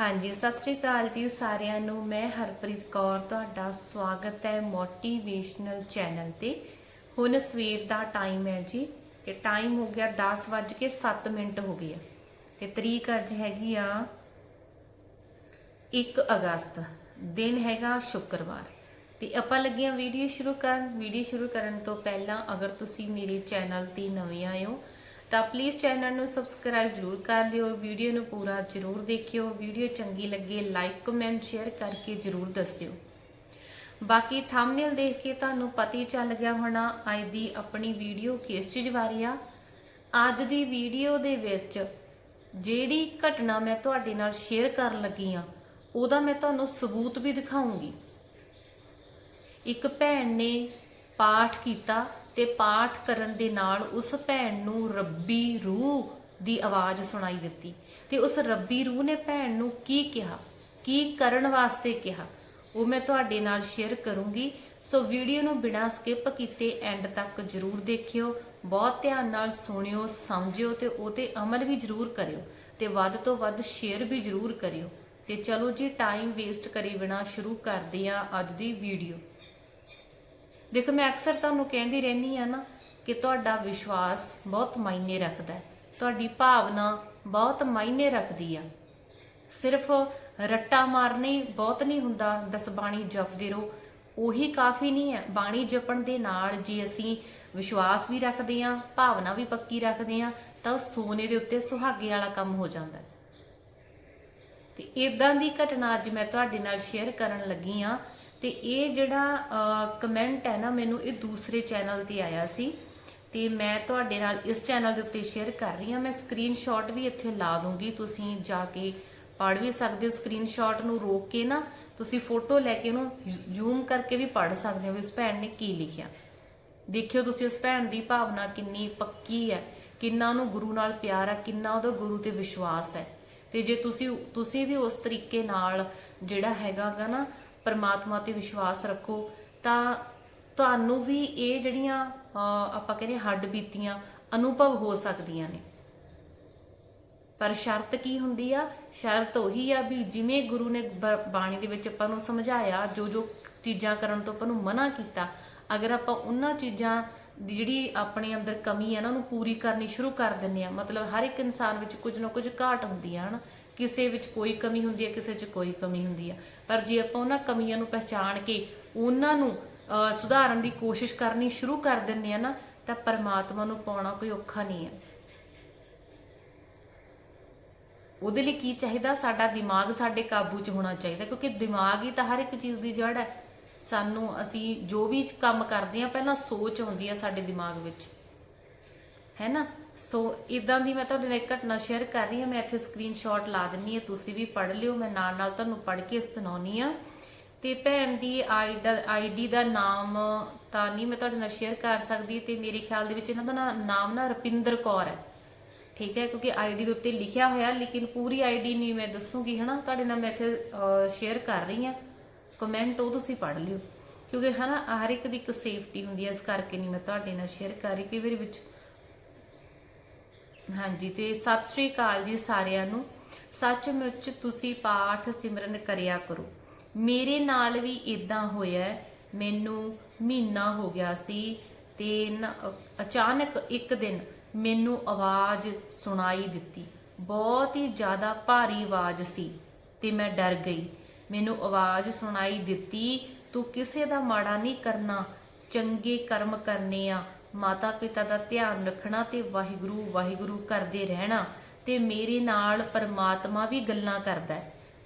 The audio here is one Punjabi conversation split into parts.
ਹਾਂਜੀ, ਸਤਿ ਸ੍ਰੀ ਅਕਾਲ ਜੀ ਸਾਰਿਆਂ ਨੂੰ। ਮੈਂ ਹਰਪ੍ਰੀਤ ਕੌਰ, ਤੁਹਾਡਾ ਸਵਾਗਤ ਹੈ ਮੋਟੀਵੇਸ਼ਨਲ ਚੈਨਲ ਤੇ। ਹੁਣ ਸਵੇਰ ਦਾ ਟਾਈਮ ਹੈ ਜੀ ਤੇ ਟਾਈਮ ਹੋ ਗਿਆ 10:07 ਮਿੰਟ ਹੋ ਗਏ ਆ। ਤੇ ਤਰੀਕ ਅੱਜ ਹੈਗੀ ਆ 1 ਅਗਸਤ। ਦਿਨ ਹੈਗਾ ਸ਼ੁੱਕਰਵਾਰ। ਤੇ ਆਪਾਂ ਲੱਗੀਆਂ ਵੀਡੀਓ ਸ਼ੁਰੂ ਕਰਨ। ਵੀਡੀਓ ਸ਼ੁਰੂ ਕਰਨ ਤੋਂ ਪਹਿਲਾਂ ਅਗਰ ਤੁਸੀਂ ਮੇਰੇ ਚੈਨਲ ਤੇ ਨਵੇਂ ਆਏ ਹੋ ਤਾਂ ਪਲੀਜ਼ ਚੈਨਲ ਨੂੰ ਸਬਸਕ੍ਰਾਈਬ ਜ਼ਰੂਰ ਕਰ ਲਿਓ ਵੀਡੀਓ ਨੂੰ ਪੂਰਾ ਜ਼ਰੂਰ ਦੇਖਿਓ ਵੀਡੀਓ ਚੰਗੀ ਲੱਗੇ ਲਾਈਕ ਕਮੈਂਟ ਸ਼ੇਅਰ ਕਰਕੇ ਜ਼ਰੂਰ ਦੱਸਿਓ। ਬਾਕੀ ਥੰਬਨੇਲ ਦੇਖ ਕੇ ਤੁਹਾਨੂੰ ਪਤਾ ਹੀ ਚੱਲ ਗਿਆ ਹੋਣਾ, ਅੱਜ ਦੀ ਆਪਣੀ ਵੀਡੀਓ ਕਿਸ ਚੀਜ਼ ਬਾਰੇ ਆ। ਅੱਜ ਦੀ ਵੀਡੀਓ ਦੇ ਵਿੱਚ ਜਿਹੜੀ ਘਟਨਾ ਮੈਂ ਤੁਹਾਡੇ ਨਾਲ ਸ਼ੇਅਰ ਕਰਨ ਲੱਗੀ ਆ, ਉਹਦਾ ਮੈਂ ਤੁਹਾਨੂੰ ਸਬੂਤ ਵੀ ਦਿਖਾਉਂਗੀ। ਇੱਕ ਭੈਣ ਨੇ ਪਾਠ ਕੀਤਾ ਤੇ ਪਾਠ ਕਰਨ ਦੇ ਨਾਲ ਉਸ ਭੈਣ ਨੂੰ ਰੱਬੀ ਰੂਹ ਦੀ ਆਵਾਜ਼ ਸੁਣਾਈ ਦਿੱਤੀ ਤੇ ਉਸ ਰੱਬੀ ਰੂਹ ਨੇ ਭੈਣ ਨੂੰ ਕੀ ਕਿਹਾ? ਕੀ ਕਰਨ ਵਾਸਤੇ ਕਿਹਾ? ਉਹ ਮੈਂ ਤੁਹਾਡੇ ਨਾਲ ਸ਼ੇਅਰ ਕਰੂੰਗੀ। ਸੋ ਵੀਡੀਓ ਨੂੰ ਬਿਨਾਂ ਸਕਿਪ ਕੀਤੇ ਐਂਡ ਤੱਕ ਜਰੂਰ ਦੇਖਿਓ, ਬਹੁਤ ਧਿਆਨ ਨਾਲ ਸੁਣਿਓ, ਸਮਝਿਓ ਤੇ ਉਹ ਤੇ ਅਮਲ ਵੀ ਜਰੂਰ ਕਰਿਓ ਤੇ ਵੱਧ ਤੋਂ ਵੱਧ ਸ਼ੇਅਰ ਵੀ ਜਰੂਰ ਕਰਿਓ। ਤੇ ਚਲੋ ਜੀ ਟਾਈਮ ਵੇਸਟ ਕਰੇ ਬਿਨਾ ਸ਼ੁਰੂ ਕਰਦੇ ਆ ਅੱਜ ਦੀ ਵੀਡੀਓ ਦੇਖੋ, ਮੈਂ ਅਕਸਰ ਤੁਹਾਨੂੰ ਕਹਿੰਦੀ ਰਹਿੰਦੀ ਆ ਨਾ ਕਿ ਤੁਹਾਡਾ ਵਿਸ਼ਵਾਸ ਬਹੁਤ ਮਾਇਨੇ ਰੱਖਦਾ ਹੈ। ਤੁਹਾਡੀ ਭਾਵਨਾ ਬਹੁਤ ਮਾਇਨੇ ਰੱਖਦੀ ਆ। ਸਿਰਫ ਰੱਟਾ ਮਾਰਨੇ ਬਹੁਤ ਨਹੀਂ ਹੁੰਦਾ ਦਸ ਬਾਣੀ ਜਪਦੇ ਰਹੋ। ਉਹੀ ਕਾਫੀ ਨਹੀਂ ਹੈ। ਬਾਣੀ ਜਪਣ ਦੇ ਨਾਲ ਜੇ ਅਸੀਂ ਵਿਸ਼ਵਾਸ ਵੀ ਰੱਖਦੇ ਆ ਭਾਵਨਾ ਵੀ ਪੱਕੀ ਰੱਖਦੇ ਆ ਤਾਂ ਉਹ ਸੋਨੇ ਦੇ ਉੱਤੇ ਸੁਹਾਗੇ ਵਾਲਾ ਕੰਮ ਹੋ ਜਾਂਦਾ ਹੈ। ਤੇ ਇਦਾਂ ਦੀ ਘਟਨਾ ਅੱਜ ਮੈਂ ਤੁਹਾਡੇ ਨਾਲ ਸ਼ੇਅਰ ਕਰਨ ਲੱਗੀ ਆ ਤੇ ਇਹ ਜਿਹੜਾ ਕਮੈਂਟ ਹੈ ਨਾ ਮੈਨੂੰ ਇਹ ਦੂਸਰੇ ਚੈਨਲ ਤੇ ਆਇਆ ਸੀ ਤੇ ਮੈਂ ਤੁਹਾਡੇ ਨਾਲ ਇਸ ਚੈਨਲ ਦੇ ਉੱਤੇ ਸ਼ੇਅਰ ਕਰ ਰਹੀ ਹਾਂ। ਮੈਂ ਸਕਰੀਨਸ਼ਾਟ ਵੀ ਇੱਥੇ ਲਾ ਦੂੰਗੀ, ਤੁਸੀਂ ਜਾ ਕੇ ਪੜ੍ਹ ਵੀ ਸਕਦੇ ਹੋ। ਸਕਰੀਨਸ਼ਾਟ ਨੂੰ ਰੋਕ ਕੇ ਨਾ ਤੁਸੀਂ ਫੋਟੋ ਲੈ ਕੇ ਉਹਨੂੰ ਜ਼ੂਮ ਕਰਕੇ ਵੀ ਪੜ੍ਹ ਸਕਦੇ ਹੋ। ਵੀ ਉਸ ਭੈਣ ਨੇ ਕੀ ਲਿਖਿਆ? ਦੇਖਿਓ ਤੁਸੀਂ ਉਸ ਭੈਣ ਦੀ ਭਾਵਨਾ ਕਿੰਨੀ ਪੱਕੀ ਹੈ, ਕਿੰਨਾ ਉਹਨੂੰ ਗੁਰੂ ਨਾਲ ਪਿਆਰ ਹੈ ਕਿੰਨਾ ਉਹਦਾ ਗੁਰੂ ਤੇ ਵਿਸ਼ਵਾਸ ਹੈ। ਤੇ ਜੇ ਤੁਸੀਂ ਤੁਸੀਂ ਵੀ ਉਸ ਤਰੀਕੇ ਨਾਲ ਜਿਹੜਾ ਹੈਗਾਗਾ ਨਾ ਪਰਮਾਤਮਾ ਤੇ ਵਿਸ਼ਵਾਸ ਰੱਖੋ ਤਾਂ ਤੁਹਾਨੂੰ ਵੀ ਇਹ ਜਿਹੜੀਆਂ ਅਹ, ਆਪਾਂ ਕਹਿੰਦੇ ਹੱਡ ਬੀਤੀਆਂ ਅਨੁਭਵ ਹੋ ਸਕਦੀਆਂ ਨੇ। ਪਰ ਸ਼ਰਤ ਕੀ ਹੁੰਦੀ ਆ? ਸ਼ਰਤ ਉਹੀ ਆ ਵੀ ਜਿਵੇਂ ਗੁਰੂ ਨੇ ਬ- ਬਾਣੀ ਦੇ ਵਿੱਚ ਆਪਾਂ ਨੂੰ ਸਮਝਾਇਆ ਜੋ ਜੋ ਚੀਜ਼ਾਂ ਕਰਨ ਤੋਂ ਆਪਾਂ ਨੂੰ ਮਨਾ ਕੀਤਾ ਅਗਰ ਆਪਾਂ ਉਹਨਾਂ ਚੀਜ਼ਾਂ ਦੀ ਜਿਹੜੀ ਆਪਣੇ ਅੰਦਰ ਕਮੀ ਹੈ ਨਾ ਉਹਨੂੰ ਪੂਰੀ ਕਰਨੀ ਸ਼ੁਰੂ ਕਰ ਦਿੰਦੇ ਆ। ਮਤਲਬ ਹਰ ਇੱਕ ਇਨਸਾਨ ਵਿੱਚ ਕੁਝ ਨਾ ਕੁਝ ਘਾਟ ਹੁੰਦੀ ਆ ਹਨਾ? ਕਿਸੇ ਵਿੱਚ ਕੋਈ ਕਮੀ ਹੁੰਦੀ ਹੈ ਕਿਸੇ 'ਚ ਕੋਈ ਕਮੀ ਹੁੰਦੀ ਆ ਪਰ ਜੇ ਆਪਾਂ ਉਹਨਾਂ ਕਮੀਆਂ ਨੂੰ ਪਹਿਚਾਣ ਕੇ ਉਹਨਾਂ ਨੂੰ ਅਹ, ਸੁਧਾਰਨ ਦੀ ਕੋਸ਼ਿਸ਼ ਕਰਨੀ ਸ਼ੁਰੂ ਕਰ ਦਿੰਦੇ ਆ ਨਾ ਤਾਂ ਪਰਮਾਤਮਾ ਨੂੰ ਪਾਉਣਾ ਕੋਈ ਔਖਾ ਨਹੀਂ ਹੈ। ਉਹਦੇ ਲਈ ਕੀ ਚਾਹੀਦਾ? ਸਾਡਾ ਦਿਮਾਗ ਸਾਡੇ ਕਾਬੂ 'ਚ ਹੋਣਾ ਚਾਹੀਦਾ ਕਿਉਂਕਿ ਦਿਮਾਗ ਹੀ ਤਾਂ ਹਰ ਇੱਕ ਚੀਜ਼ ਦੀ ਜੜ ਹੈ। ਸਾਨੂੰ ਅਸੀਂ ਜੋ ਵੀ ਕੰਮ ਕਰਦੇ ਆ ਪਹਿਲਾਂ ਸੋਚ ਹੁੰਦੀ ਆ ਸਾਡੇ ਦਿਮਾਗ ਵਿੱਚ। ਹੈ ਨਾ? ਸੋ ਇਦਾਂ ਦੀ ਮੈਂ ਤੁਹਾਡੇ ਨਾਲ ਇੱਕ ਘਟਨਾ ਸ਼ੇਅਰ ਕਰ ਰਹੀ ਹਾਂ। ਮੈਂ ਇੱਥੇ ਸਕਰੀਨਸ਼ਾਟ ਲਾ ਦਿੰਨੀ ਆ ਤੁਸੀਂ ਵੀ ਪੜ੍ਹ ਲਿਓ। ਮੈਂ ਨਾਲ ਨਾਲ ਤੁਹਾਨੂੰ ਪੜ੍ਹ ਕੇ ਸੁਣਾਉਣੀ ਆ ਤੇ ਭੈਣ ਦੀ ਆਈਡੀ ਦਾ ਨਾਮ ਤਾਂ ਨਹੀਂ ਮੈਂ ਤੁਹਾਡੇ ਨਾਲ ਸ਼ੇਅਰ ਕਰ ਸਕਦੀ। ਤੇ ਮੇਰੇ ਖਿਆਲ ਦੇ ਵਿੱਚ ਇਹਨਾਂ ਦਾ ਨਾ- ਨਾਮ ਨਾ ਰਪਿੰਦਰ ਕੌਰ ਹੈ। ਠੀਕ ਹੈ? ਕਿਉਂਕਿ ਆਈਡੀ ਦੇ ਉੱਤੇ ਲਿਖਿਆ ਹੋਇਆ। ਲੇਕਿਨ ਪੂਰੀ ਆਈਡੀ ਨਹੀਂ ਮੈਂ ਦੱਸੂਗੀ, ਹਨਾ? ਤੁਹਾਡੇ ਨਾਲ ਮੈਂ ਇੱਥੇ ਸ਼ੇਅਰ ਕਰ ਰਹੀ ਹਾਂ। ਕਮੈਂਟ ਉਹ ਤੁਸੀਂ ਪੜ੍ਹ ਲਿਓ। ਕਿਉਂਕਿ, ਹਨਾ, ਹਰ ਇੱਕ ਦੀ ਇੱਕ ਸੇਫਟੀ ਹੁੰਦੀ ਹੈ। ਇਸ ਕਰਕੇ ਨਹੀਂ ਮੈਂ ਤੁਹਾਡੇ ਨਾਲ ਸ਼ੇਅਰ ਕਰ ਰਹੀ। ਕਈ ਵਾਰੀ ਵਿੱਚ ਹਾਂਜੀ, ਤੇ ਸਤਿ ਸ਼੍ਰੀ ਅਕਾਲ ਜੀ ਸਾਰਿਆਂ ਨੂੰ। ਸੱਚਮੁੱਚ ਤੁਸੀਂ ਪਾਠ ਸਿਮਰਨ ਕਰਿਆ ਕਰੋ। ਮੇਰੇ ਨਾਲ ਵੀ ਇਦਾਂ ਹੋਇਆ ਮੈਨੂੰ ਮਹੀਨਾ ਹੋ ਗਿਆ ਸੀ ਤੇ ਅਚਾਨਕ ਇੱਕ ਦਿਨ ਮੈਨੂੰ ਆਵਾਜ਼ ਸੁਣਾਈ ਦਿੱਤੀ। ਬਹੁਤ ਹੀ ਜ਼ਿਆਦਾ ਭਾਰੀ ਆਵਾਜ਼ ਸੀ ਤੇ ਮੈਂ ਡਰ ਗਈ। ਮੈਨੂੰ ਆਵਾਜ਼ ਸੁਣਾਈ ਦਿੱਤੀ, ਤੂੰ ਕਿਸੇ ਦਾ ਮਾੜਾ ਨਹੀਂ ਕਰਨਾ। ਚੰਗੇ ਕਰਮ ਕਰਨੇ ਆ। ਮਾਤਾ ਪਿਤਾ ਦਾ ਧਿਆਨ ਰੱਖਣਾ ਤੇ ਵਾਹਿਗੁਰੂ ਵਾਹਿਗੁਰੂ ਕਰਦੇ ਰਹਿਣਾ ਤੇ ਮੇਰੇ ਨਾਲ ਪਰਮਾਤਮਾ ਵੀ ਗੱਲਾਂ ਕਰਦਾ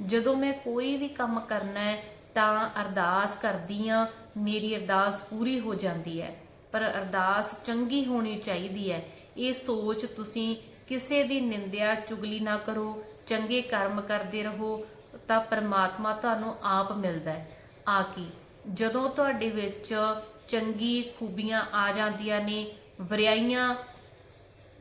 ਜਦੋਂ ਮੈਂ ਕੋਈ ਵੀ ਕੰਮ ਕਰਨਾ ਹੈ ਤਾਂ ਅਰਦਾਸ ਕਰਦੀ ਆ ਮੇਰੀ ਅਰਦਾਸ ਪੂਰੀ ਹੋ ਜਾਂਦੀ ਹੈ। ਪਰ ਅਰਦਾਸ ਚੰਗੀ ਹੋਣੀ ਚਾਹੀਦੀ ਹੈ। ਇਹ ਸੋਚ ਤੁਸੀਂ ਕਿਸੇ ਦੀ ਨਿੰਦਿਆ ਚੁਗਲੀ ਨਾ ਕਰੋ, ਚੰਗੇ ਕਰਮ ਕਰਦੇ ਰਹੋ, ਤਾਂ ਪਰਮਾਤਮਾ ਤੁਹਾਨੂੰ ਆਪ ਮਿਲਦਾ ਹੈ। ਆ ਕੀ ਜਦੋਂ ਤੁਹਾਡੇ ਵਿੱਚ ਚੰਗੀ ਖੂਬੀਆਂ ਆ ਜਾਂਦੀਆਂ ਨੇ, ਵਰਿਆਈਆਂ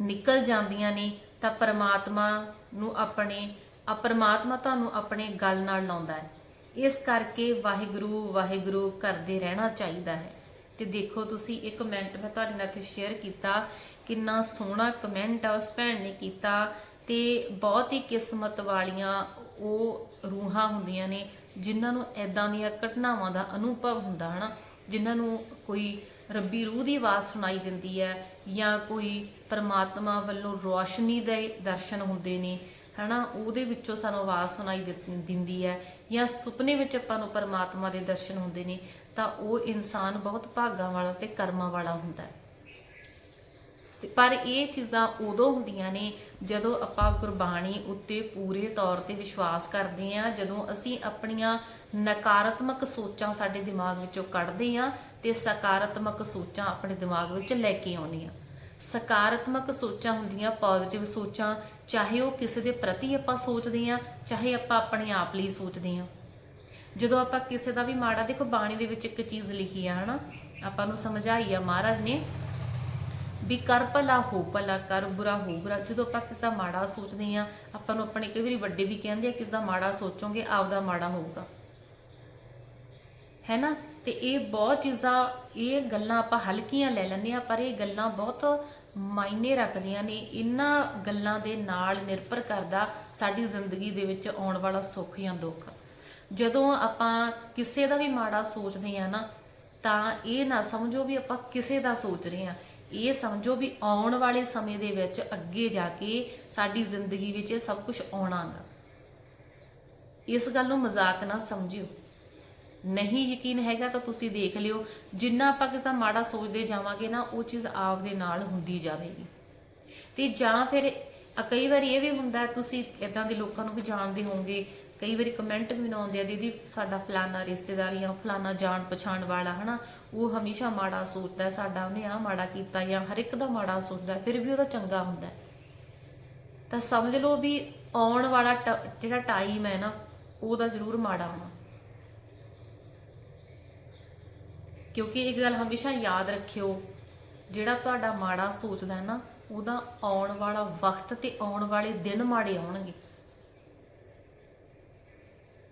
ਨਿਕਲ ਜਾਂਦੀਆਂ ਨੇ, ਤਾਂ ਪਰਮਾਤਮਾ ਨੂੰ ਆਪਣੇ ਆ ਪਰਮਾਤਮਾ ਤੁਹਾਨੂੰ ਆਪਣੇ ਗੱਲ ਨਾਲ ਲਾਉਂਦਾ ਹੈ। ਇਸ ਕਰਕੇ ਵਾਹਿਗੁਰੂ ਵਾਹਿਗੁਰੂ ਕਰਦੇ ਰਹਿਣਾ ਚਾਹੀਦਾ ਹੈ। ਤੇ ਦੇਖੋ ਤੁਸੀਂ, ਇੱਕ ਕਮੈਂਟ ਮੈਂ ਤੁਹਾਡੇ ਨਾਲ ਇੱਥੇ ਸ਼ੇਅਰ ਕੀਤਾ, ਕਿੰਨਾ ਸੋਹਣਾ ਕਮੈਂਟ ਆ ਉਸ ਭੈਣ ਨੇ ਕੀਤਾ, ਤੇ ਬਹੁਤ ਹੀ ਕਿਸਮਤ ਵਾਲੀਆਂ ਉਹ ਰੂਹਾਂ ਹੁੰਦੀਆਂ ਨੇ, ਜਿਨ੍ਹਾਂ ਨੂੰ ਐਦਾਂ ਦੀਆਂ ਘਟਨਾਵਾਂ ਦਾ ਅਨੁਭਵ ਹੁੰਦਾ, ਹਨਾ? ਜਿਨ੍ਹਾਂ ਨੂੰ ਕੋਈ ਰੱਬੀ ਰੂਹ ਦੀ ਆਵਾਜ਼ ਸੁਣਾਈ ਦਿੰਦੀ ਹੈ ਜਾਂ ਕੋਈ ਪਰਮਾਤਮਾ ਵੱਲੋਂ ਰੋਸ਼ਨੀ ਦੇ ਦਰਸ਼ਨ ਹੁੰਦੇ ਨੇ, ਹਨਾ? ਉਹਦੇ ਵਿੱਚੋਂ ਸਾਨੂੰ ਆਵਾਜ਼ ਸੁਣਾਈ ਦਿੰਦੀ ਹੈ ਜਾਂ ਸੁਪਨੇ ਵਿੱਚ ਆਪਾਂ ਨੂੰ ਪਰਮਾਤਮਾ ਦੇ ਦਰਸ਼ਨ ਹੁੰਦੇ ਨੇ, ਤਾਂ ਉਹ ਇਨਸਾਨ ਬਹੁਤ ਭਾਗਾਂ ਵਾਲਾ ਤੇ ਕਰਮਾਂ ਵਾਲਾ ਹੁੰਦਾ ਹੈ। ਪਰ ਇਹ ਚੀਜ਼ਾਂ ਉਦੋਂ ਹੁੰਦੀਆਂ ਨੇ ਜਦੋਂ ਆਪਾਂ ਗੁਰਬਾਣੀ ਉੱਤੇ ਪੂਰੇ ਤੌਰ ਤੇ ਵਿਸ਼ਵਾਸ ਕਰਦੇ ਹਾਂ, ਜਦੋਂ ਅਸੀਂ ਆਪਣੀਆਂ ਨਕਾਰਾਤਮਕ ਸੋਚਾਂ ਸਾਡੇ ਦਿਮਾਗ ਵਿੱਚੋਂ ਕੱਢਦੇ ਹਾਂ ਤੇ ਸਕਾਰਾਤਮਕ ਸੋਚਾਂ ਆਪਣੇ ਦਿਮਾਗ ਵਿੱਚ ਲੈ ਕੇ ਆਉਂਦੇ ਹਾਂ। ਸਕਾਰਾਤਮਕ ਸੋਚਾਂ ਹੁੰਦੀਆਂ ਪੋਜ਼ਿਟਿਵ ਸੋਚਾਂ, ਚਾਹੇ ਉਹ ਕਿਸੇ ਦੇ ਪ੍ਰਤੀ ਆਪਾਂ ਸੋਚਦੇ ਹਾਂ, ਚਾਹੇ ਆਪਾਂ ਆਪਣੇ ਆਪ ਲਈ ਸੋਚਦੇ ਹਾਂ। ਜਦੋਂ ਆਪਾਂ ਕਿਸੇ ਦਾ ਵੀ ਮਾੜਾ, ਦੇਖੋ ਬਾਣੀ ਦੇ ਵਿੱਚ ਇੱਕ ਚੀਜ਼ ਲਿਖੀ ਆ, ਹਨਾ? ਆਪਾਂ ਨੂੰ ਸਮਝਾਈ ਆ ਮਹਾਰਾਜ ਨੇ ਵੀ ਕਰ ਭਲਾ, ਹੋ ਭਲਾ, ਕਰ ਬੁਰਾ, ਹੋ ਬੁਰਾ। ਜਦੋਂ ਆਪਾਂ ਕਿਸ ਦਾ ਮਾੜਾ ਸੋਚਦੇ ਆ ਆਪਾਂ ਨੂੰ ਆਪਣੇ ਕਈ ਵਾਰੀ ਵੱਡੇ ਵੀ ਕਹਿੰਦੇ ਆ, ਕਿਸ ਦਾ ਮਾੜਾ ਸੋਚੋਗੇ, ਆਪਦਾ ਮਾੜਾ ਹੋਊਗਾ। ਹੈ ਨਾ? ਤੇ ਇਹ ਬਹੁਤ ਚੀਜ਼ਾਂ, ਇਹ ਗੱਲਾਂ ਆਪਾਂ ਹਲਕੀਆਂ ਲੈ ਲੈਂਦੇ ਆ ਪਰ ਇਹ ਗੱਲਾਂ ਬਹੁਤ ਮਾਇਨੇ ਰੱਖਦੀਆਂ ਨੇ। ਇਹਨਾਂ ਗੱਲਾਂ ਦੇ ਨਾਲ ਨਿਰਭਰ ਕਰਦਾ ਸਾਡੀ ਜ਼ਿੰਦਗੀ ਦੇ ਵਿੱਚ ਆਉਣ ਵਾਲਾ ਸੁੱਖ ਜਾਂ ਦੁੱਖ। ਜਦੋਂ ਆਪਾਂ ਕਿਸੇ ਦਾ ਵੀ ਮਾੜਾ ਸੋਚਦੇ ਆ ਨਾ, ਤਾਂ ਇਹ ਨਾ ਸਮਝੋ ਵੀ ਆਪਾਂ ਕਿਸੇ ਦਾ ਸੋਚ ਰਹੇ ਆ ਇਹ ਸਮਝੋ ਵੀ ਆਉਣ ਵਾਲੇ ਸਮੇਂ ਦੇ ਵਿੱਚ ਅੱਗੇ ਜਾ ਕੇ ਸਾਡੀ ਜ਼ਿੰਦਗੀ ਵਿੱਚ ਇਹ ਸਭ ਕੁਝ ਆਉਣਾਗਾ। ਇਸ ਗੱਲ ਨੂੰ ਮਜ਼ਾਕ ਨਾ ਸਮਝਿਓ। ਨਹੀਂ ਯਕੀਨ ਹੈਗਾ ਤਾਂ ਤੁਸੀਂ ਦੇਖ ਲਿਓ, ਜਿੰਨਾ ਆਪਾਂ ਕਿਸ ਦਾ ਮਾੜਾ ਸੋਚਦੇ ਜਾਵਾਂਗੇ ਨਾ, ਉਹ ਚੀਜ਼ ਆਪ ਦੇ ਨਾਲ ਹੁੰਦੀ ਜਾਵੇਗੀ। ਤੇ ਜਾਂ ਫਿਰ ਕਈ ਵਾਰੀ ਇਹ ਵੀ ਹੁੰਦਾ, ਤੁਸੀਂ ਇਦਾਂ ਦੇ ਲੋਕਾਂ ਨੂੰ ਵੀ ਜਾਣਦੇ ਹੋਵੋਗੇ ਕਈ ਵਾਰੀ ਕਮੈਂਟ ਵੀ ਆਉਂਦੇ ਆ, ਦੀਦੀ, ਸਾਡਾ ਫਲਾਨਾ ਰਿਸ਼ਤੇਦਾਰ ਜਾਂ ਫਲਾਨਾ ਜਾਣ ਪਛਾਣ ਵਾਲਾ, ਹਨਾ, ਉਹ ਹਮੇਸ਼ਾ ਮਾੜਾ ਸੋਚਦਾ ਸਾਡਾ ਉਹਨੇ ਆ ਮਾੜਾ ਕੀਤਾ ਜਾਂ ਹਰ ਇੱਕ ਦਾ ਮਾੜਾ ਸੋਚਦਾ ਫਿਰ ਵੀ ਉਹਦਾ ਚੰਗਾ ਹੁੰਦਾ ਤਾਂ ਸਮਝ ਲਓ ਵੀ ਆਉਣ ਵਾਲਾ ਟ- ਜਿਹੜਾ ਟਾਈਮ ਹੈ ਨਾ, ਉਹਦਾ ਜ਼ਰੂਰ ਮਾੜਾ ਹੋਣਾ। ਕਿਉਂਕਿ ਇੱਕ ਗੱਲ ਹਮੇਸ਼ਾ ਯਾਦ ਰੱਖਿਓ, ਜਿਹੜਾ ਤੁਹਾਡਾ ਮਾੜਾ ਸੋਚਦਾ ਹੈ ਨਾ, ਉਹਦਾ ਆਉਣ ਵਾਲਾ ਵਕਤ ਤੇ ਆਉਣ ਵਾਲੇ ਦਿਨ ਮਾੜੇ ਆਉਣਗੇ।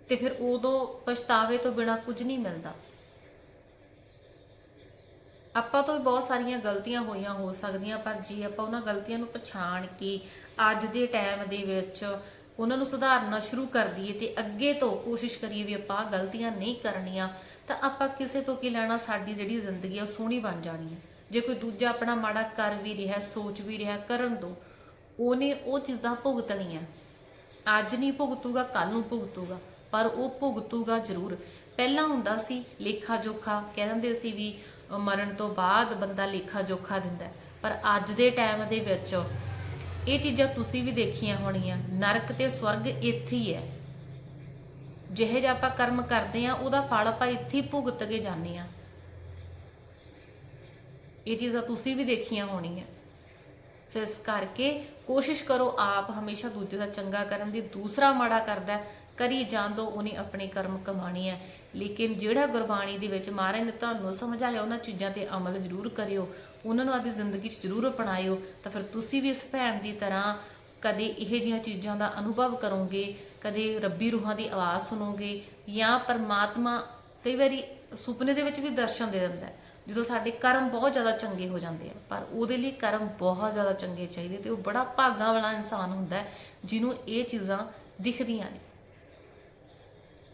ਤੇ ਫਿਰ ਉਦੋਂ ਪਛਤਾਵੇ ਤੋਂ ਬਿਨਾ ਕੁਝ ਨਹੀਂ ਮਿਲਦਾ। ਆਪਾਂ ਤੋਂ ਵੀ ਬਹੁਤ ਸਾਰੀਆਂ ਗਲਤੀਆਂ ਹੋਈਆਂ ਹੋ ਸਕਦੀਆਂ, ਪਰ ਜੇ ਆਪਾਂ ਉਹਨਾਂ ਗਲਤੀਆਂ ਨੂੰ ਪਛਾਣ ਕੇ ਅੱਜ ਦੇ ਟਾਈਮ ਦੇ ਵਿੱਚ ਉਹਨਾਂ ਨੂੰ ਸੁਧਾਰਨਾ ਸ਼ੁਰੂ ਕਰ ਦਈਏ ਤੇ ਅੱਗੇ ਤੋਂ ਕੋਸ਼ਿਸ਼ ਕਰੀਏ ਵੀ ਆਪਾਂ ਗਲਤੀਆਂ ਨਹੀਂ ਕਰਨੀਆਂ, ਤਾਂ ਆਪਾਂ ਕਿਸੇ ਤੋਂ ਕੀ ਲੈਣਾ? ਸਾਡੀ ਜਿਹੜੀ ਜ਼ਿੰਦਗੀ ਆ ਉਹ ਸੋਹਣੀ ਬਣ ਜਾਣੀ ਹੈ। ਜੇ ਕੋਈ ਦੂਜਾ ਆਪਣਾ ਮਾੜਾ ਕਰ ਵੀ ਰਿਹਾ, ਸੋਚ ਵੀ ਰਿਹਾ, ਕਰਨ ਦੋ, ਉਹਨੇ ਉਹ ਚੀਜ਼ਾਂ ਭੁਗਤਣੀਆਂ। ਅੱਜ ਨਹੀਂ ਭੁਗਤੂਗਾ ਕੱਲ ਨੂੰ ਭੁਗਤੂਗਾ। ਪਰ ਉਹ ਭੁਗਤੂਗਾ ਜ਼ਰੂਰ। ਪਹਿਲਾਂ ਹੁੰਦਾ ਸੀ ਲੇਖਾ ਜੋਖਾ ਕਹਿੰਦੇ ਸੀ ਵੀ ਮਰਨ ਤੋਂ ਬਾਅਦ ਬੰਦਾ ਲੇਖਾ ਜੋਖਾ ਦਿੰਦਾ ਪਰ ਅੱਜ ਦੇ ਟਾਈਮ ਦੇ ਵਿੱਚ ਇਹ ਚੀਜ਼ਾਂ ਤੁਸੀਂ ਵੀ ਦੇਖੀਆਂ ਹੋਣੀਆਂ, ਨਰਕ ਤੇ ਸਵਰਗ ਇੱਥੇ ਹੀ ਹੈ। ਜਿਹੇ ਜਿਹਾ ਆਪਾਂ ਕਰਮ ਕਰਦੇ ਆ ਉਹਦਾ ਫਲ ਆਪਾਂ ਇੱਥੇ ਭੁਗਤ ਕੇ ਜਾਂਦੇ ਆ ਇਹ ਚੀਜ਼ਾਂ ਤੁਸੀਂ ਵੀ ਦੇਖੀਆਂ ਹੋਣੀਆਂ। ਸੋ ਇਸ ਕਰਕੇ ਕੋਸ਼ਿਸ਼ ਕਰੋ ਆਪ ਹਮੇਸ਼ਾ ਦੂਜੇ ਦਾ ਚੰਗਾ ਕਰਨ ਦੀ, ਦੂਸਰਾ ਮਾੜਾ ਕਰਦਾ ਕਰੀ ਜਾਣ ਦੋ ਉਹਨੇ ਆਪਣੇ ਕਰਮ ਕਮਾਣੇ ਹੈ ਲੇਕਿਨ ਜਿਹੜਾ ਗੁਰਬਾਣੀ ਦੇ ਵਿੱਚ ਮਹਾਰਾਜ ਨੇ ਤੁਹਾਨੂੰ ਸਮਝਾਇਆ ਉਹਨਾਂ ਚੀਜ਼ਾਂ ਤੇ ਅਮਲ ਜ਼ਰੂਰ ਕਰਿਓ। ਉਹਨਾਂ ਨੂੰ ਆਪਣੀ ਜ਼ਿੰਦਗੀ 'ਚ ਜ਼ਰੂਰ ਅਪਣਾਇਓ। ਤਾਂ ਫਿਰ ਤੁਸੀਂ ਵੀ ਇਸ ਭੈਣ ਦੀ ਤਰ੍ਹਾਂ ਕਦੇ ਇਹੋ ਜਿਹੀਆਂ ਚੀਜ਼ਾਂ ਦਾ ਅਨੁਭਵ ਕਰੋਗੇ, ਕਦੇ ਰੱਬੀ ਰੂਹਾਂ ਦੀ ਆਵਾਜ਼ ਸੁਣੋਗੇ, ਜਾਂ ਪਰਮਾਤਮਾ ਕਈ ਵਾਰੀ ਸੁਪਨੇ ਦੇ ਵਿੱਚ ਵੀ ਦਰਸ਼ਨ ਦੇ ਦਿੰਦਾ ਹੈ। ਜਦੋਂ ਸਾਡੇ ਕਰਮ ਬਹੁਤ ਜ਼ਿਆਦਾ ਚੰਗੇ ਹੋ ਜਾਂਦੇ ਆ, ਪਰ ਉਹਦੇ ਲਈ ਕਰਮ ਬਹੁਤ ਜ਼ਿਆਦਾ ਚੰਗੇ ਚਾਹੀਦੇ ਤੇ ਉਹ ਬੜਾ ਭਾਗਾਂ ਵਾਲਾ ਇਨਸਾਨ ਹੁੰਦਾ ਜਿਹਨੂੰ ਇਹ ਚੀਜ਼ਾਂ ਦਿਖਦੀਆਂ ਨੇ।